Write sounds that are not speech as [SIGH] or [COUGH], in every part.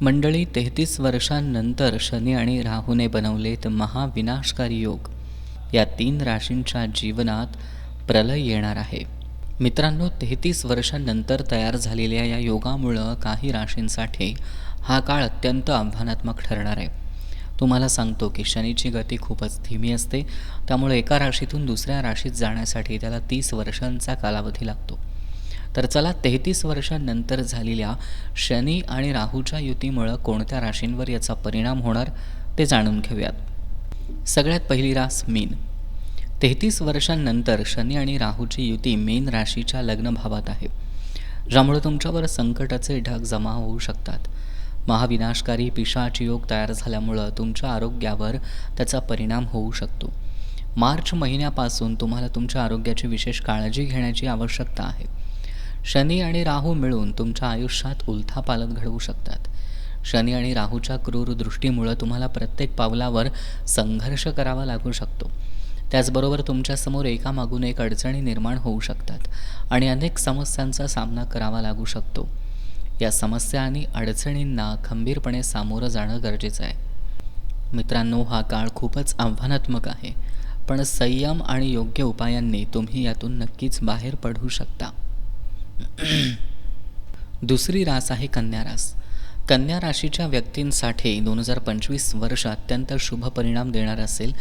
मंडळी तेहतीस वर्षांनंतर शनी आणि राहूने बनवलेत महाविनाशकारी योग. या तीन राशींच्या जीवनात प्रलय येणार आहे. मित्रांनो तेहतीस वर्षांनंतर तयार झालेल्या या योगामुळं काही राशींसाठी हा काळ अत्यंत आव्हानात्मक ठरणार आहे. तुम्हाला सांगतो की शनीची गती खूपच धीमी असते. त्यामुळे एका राशीतून दुसऱ्या राशीत जाण्यासाठी त्याला तीस वर्षांचा कालावधी लागतो. तर चला तेहतीस वर्षांनंतर झालेल्या शनी आणि राहूच्या युतीमुळं कोणत्या राशींवर याचा परिणाम होणार ते जाणून घेऊयात. सगळ्यात पहिली रास मीन. तेहतीस वर्षांनंतर शनी आणि राहूची युती मीन राशीच्या लग्नभावात आहे. ज्यामुळे तुमच्यावर संकटाचे ढग जमा होऊ शकतात. महाविनाशकारी पिशाची योग तयार झाल्यामुळं तुमच्या आरोग्यावर त्याचा परिणाम होऊ शकतो. मार्च महिन्यापासून तुम्हाला तुमच्या आरोग्याची विशेष काळजी घेण्याची आवश्यकता आहे. शनी आणि राहू मिळून तुमच्या आयुष्यात उलथापालत घडवू शकतात. शनी आणि राहूच्या क्रूर दृष्टीमुळं तुम्हाला प्रत्येक पावलावर संघर्ष करावा लागू शकतो. त्याचबरोबर तुमच्यासमोर एकामागून एक अडचणी निर्माण होऊ शकतात आणि अनेक समस्यांचा सामना करावा लागू शकतो. या समस्या आणि अडचणींना खंबीरपणे सामोरं जाणं गरजेचं आहे. मित्रांनो हा काळ खूपच आव्हानात्मक आहे पण संयम आणि योग्य उपायांनी तुम्ही यातून नक्कीच बाहेर पडू शकता. [CLEARS THROAT] दुसरी रास आहे कन्या रास. कन्या राशीच्या व्यक्तींसाठी दोन हजार पंचवीस वर्ष अत्यंत शुभ परिणाम देणार असेल.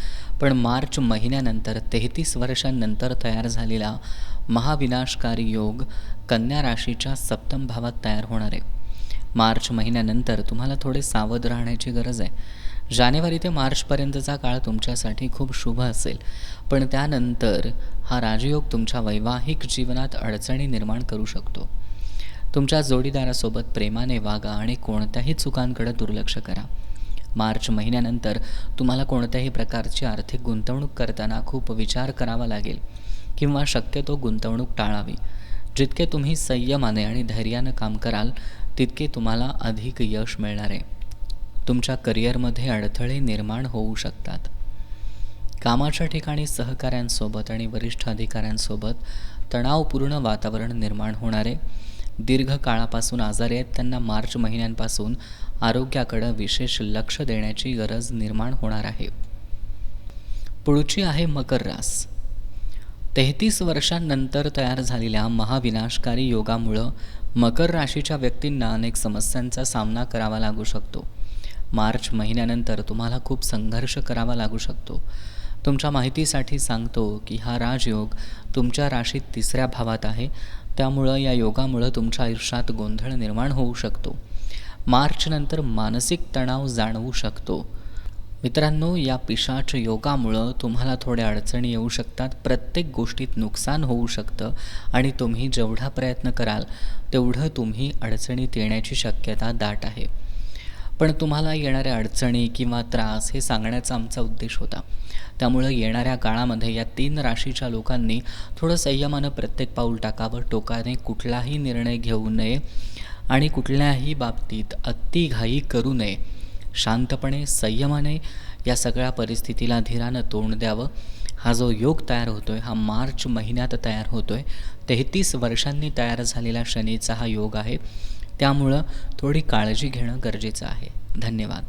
पण मार्च महिन्यानंतर तेहतीस वर्षांनंतर तयार झालेला महाविनाशकारी योग कन्या राशीच्या सप्तम भावात तयार होणार आहे. मार्च महिन्यानंतर तुम्हाला थोडे सावध राहण्याची गरज आहे. जानेवारी ते मार्चपर्यंतचा काळ तुमच्यासाठी खूप शुभ असेल. पण त्यानंतर हा राजयोग तुमच्या वैवाहिक जीवनात अडचणी निर्माण करू शकतो. तुमच्या जोडीदारासोबत प्रेमाने वागा आणि कोणत्याही चुकांकडे दुर्लक्ष करा. मार्च महिन्यानंतर तुम्हाला कोणत्याही प्रकारची आर्थिक गुंतवणूक करताना खूप विचार करावा लागेल किंवा शक्यतो गुंतवणूक टाळावी. जितके तुम्ही संयमाने आणि धैर्यानं काम कराल तितके तुम्हाला अधिक यश मिळणार आहे. तुमच्या करिअरमध्ये अडथळे निर्माण होऊ शकतात. कामाच्या ठिकाणी सहकाऱ्यांसोबत आणि वरिष्ठ अधिकाऱ्यांसोबत तणावपूर्ण वातावरण निर्माण होणारे दीर्घ काळापासून आजारी आहेत त्यांना मार्च महिन्यांपासून आरोग्याकडं विशेष लक्ष देण्याची गरज निर्माण होणार आहे. पुढची आहे मकर रास. तेहतीस वर्षांनंतर तयार झालेल्या महाविनाशकारी योगामुळं मकर राशीच्या व्यक्तींना अनेक समस्यांचा सामना करावा लागू शकतो. मार्च महिन्यानंतर तुम्हाला खूप संघर्ष करावा लागू शकतो. तुमच्या माहितीसाठी सांगतो की हा राजयोग तुमच्या राशीत तिसऱ्या भावात आहे. त्यामुळं या योगामुळं तुमच्या आयुष्यात गोंधळ निर्माण होऊ शकतो. मार्चनंतर मानसिक तणाव जाणवू शकतो. मित्रांनो या पिशाच योगामुळं तुम्हाला थोड्या अडचणी येऊ शकतात. प्रत्येक गोष्टीत नुकसान होऊ शकतं आणि तुम्ही जेवढा प्रयत्न कराल तेवढं तुम्ही अडचणीत येण्याची शक्यता दाट आहे. पण तुम्हाला येणाऱ्या अडचणी किंवा त्रास हे सांगण्याचा आमचा उद्देश होता. त्यामुळं येणाऱ्या काळामध्ये या तीन राशीच्या लोकांनी थोडं संयमानं प्रत्येक पाऊल टाकावं टोकाने कुठलाही निर्णय घेऊ नये आणि कुठल्याही बाबतीत अतिघाई करू नये. शांतपणे संयमाने या सगळ्या परिस्थितीला धीरानं तोंड द्यावं. हा जो योग तयार होतो आहे हा मार्च महिन्यात तयार होतो आहे तेहतीस वर्षांनी तयार झालेला शनीचा हा योग आहे. त्यामुळं थोडी काळजी घेणं गरजेचं आहे. धन्यवाद.